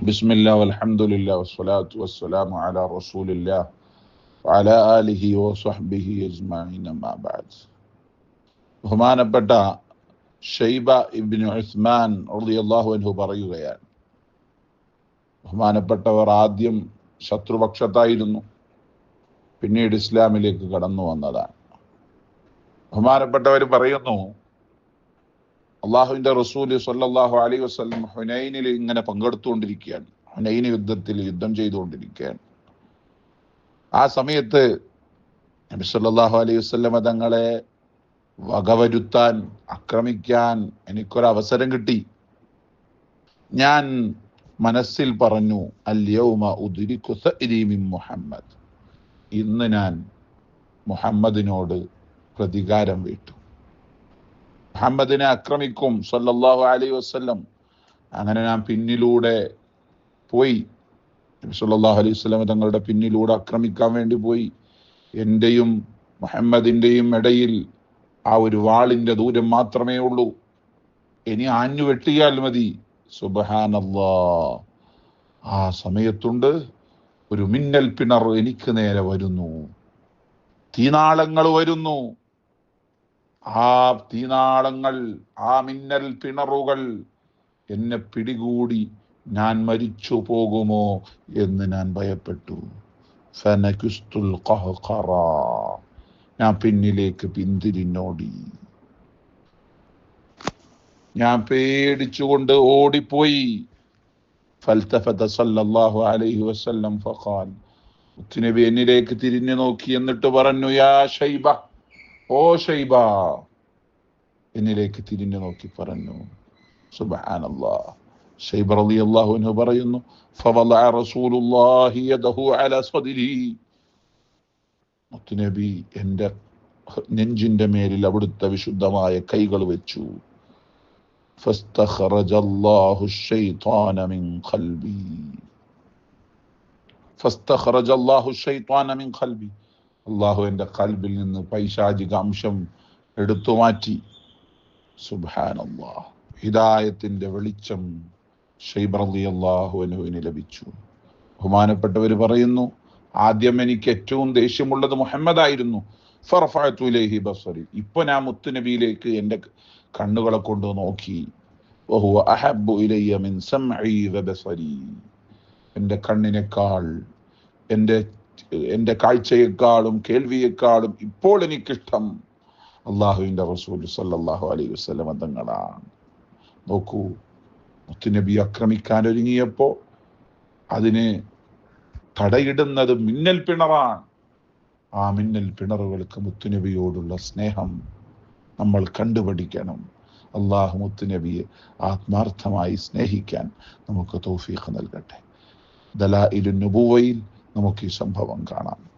بسم الله والحمد لله والصلاة والسلام على رسول الله وعلى آله وصحبه أجمعين ما بعد ബഹുമാനപ്പെട്ട ഷൈബ ഇബ്നു ഉസ്മാൻ റളിയല്ലാഹു അൻഹു പറയുകയാണ് ബഹുമാനപ്പെട്ടവർ ആദ്യം ശത്രുപക്ഷത്തായിരുന്നു പിന്നീട് ഇസ്ലാമിലേക്ക് കടന്നു വന്നതാണ് ബഹുമാനപ്പെട്ടവർ പറയുന്നു അള്ളാഹുവിന്റെ റസൂൽ സല്ലാഹു അലൈഹി വസ്ലം ഹുനൈനിൽ ഇങ്ങനെ പങ്കെടുത്തുകൊണ്ടിരിക്കുകയാണ്. ഹുനൈൻ യുദ്ധത്തിൽ യുദ്ധം ചെയ്തുകൊണ്ടിരിക്കുകയാണ്. ആ സമയത്ത് നബി സല്ലാഹു അലൈഹി വസല്ലമ തങ്ങളെ വകവരുത്താൻ ആക്രമിക്കാൻ എനിക്കൊരു അവസരം കിട്ടി. ഞാൻ മനസ്സിൽ പറഞ്ഞു അല്യൗമ മുഹമ്മദ്. ഇന്ന് ഞാൻ മുഹമ്മദിനോട് പ്രതികാരം വീട്ടു. മുഹമ്മദിനെ ആക്രമിക്കും സല്ലല്ലാഹു അലൈഹി വസല്ലം. അങ്ങനെ ഞാൻ പിന്നിലൂടെ പോയി. സല്ലല്ലാഹു അലൈഹി വസല്ലം തങ്ങളുടെ പിന്നിലൂടെ ആക്രമിക്കാൻ വേണ്ടി പോയി. എന്റെയും മുഹമ്മദിന്റെയും ഇടയിൽ ആ ഒരു വാളിന്റെ ദൂരം മാത്രമേ ഉള്ളൂ. ഇനി ആഞ്ഞു വെട്ടിയാൽ മതി. സുബഹാനല്ലാ ആ സമയത്തുണ്ട് ഒരു മിന്നൽ പിണർ എനിക്ക് നേരെ വരുന്നു. തീനാളങ്ങൾ വരുന്നു. ആ തീനാളങ്ങൾ ആ മിന്നൽ പിണറുകൾ എന്നെ പിടികൂടി ഞാൻ മരിച്ചു പോകുമോ എന്ന് ഞാൻ ഭയപ്പെട്ടു. ഞാൻ പിന്നിലേക്ക് പിന്തിരിഞ്ഞോടി ഞാൻ പേടിച്ചുകൊണ്ട് ഓടിപ്പോയി. ഫൽതഫത സല്ലല്ലാഹു അലൈഹി വസല്ലം ഫഖാൽ. മുത്തുനബി എന്നിലേക്ക് തിരിഞ്ഞു നോക്കി എന്നിട്ട് പറഞ്ഞു യാ ഷൈബ ഓ ഷൈബ എന്നിലേക്ക് തിരിഞ്ഞു നോക്കി പറഞ്ഞു സുബ്ഹാനല്ലാ ഷൈബ റളിയല്ലാഹു അൻഹു പറയുന്നു ഫവളഅ റസൂലുള്ളാഹി യദഹു അലാ സദ്രി മുത്തുനബി എൻ്റെ നെഞ്ചിന്റെ മേലിൽ അവിടുത്തെ വിശുദ്ധമായ കൈകൾ വെച്ചു فاستخرج الله الشيطان من قلبي فاستخرج الله الشيطان من قلبي അള്ളാഹു എന്റെ കൽബിൽ നിന്ന് പൈശാചിക അംശം എടുത്തു മാറ്റി. ഹിദായത്തിന്റെ വെളിച്ചം അള്ളാഹുവിന് ലഭിച്ചു. ബഹുമാനപ്പെട്ടവർ പറയുന്നു ആദ്യം എനിക്ക് ഏറ്റവും ദേഷ്യമുള്ളത് മുഹമ്മദ് ആയിരുന്നു ഇപ്പൊ ഞാൻ മുത്തുനബിയിലേക്ക് എന്റെ കണ്ണുകളെ കൊണ്ട് നോക്കി. എന്റെ കണ്ണിനേക്കാൾ എന്റെ എന്റെ കാഴ്ചയെക്കാളും കേൾവിയെക്കാളും ഇപ്പോൾ എനിക്കിഷ്ടം അള്ളാഹുവിന്റെ റസൂൽ സല്ലാഹു അലൈഹി വസല്ലം തങ്ങളാണ്. നോക്കൂ മുത്തുനബി ആക്രമിക്കാൻ ഒരുങ്ങിയപ്പോൾ അതിന് തടയിടുന്നത് മിന്നൽ പിണറാണ്. ആ മിന്നൽ പിണറുകൾക്ക് മുത്തുനബിയോടുള്ള സ്നേഹം നമ്മൾ കണ്ടുപഠിക്കണം. അള്ളാഹു മുത്തുനബിയെ ആത്മാർത്ഥമായി സ്നേഹിക്കാൻ നമുക്ക് തോഫീഖ് നൽകട്ടെ. ദലാഇലു നുബുവയിൽ നമുക്ക് ഈ സംഭവം കാണാം.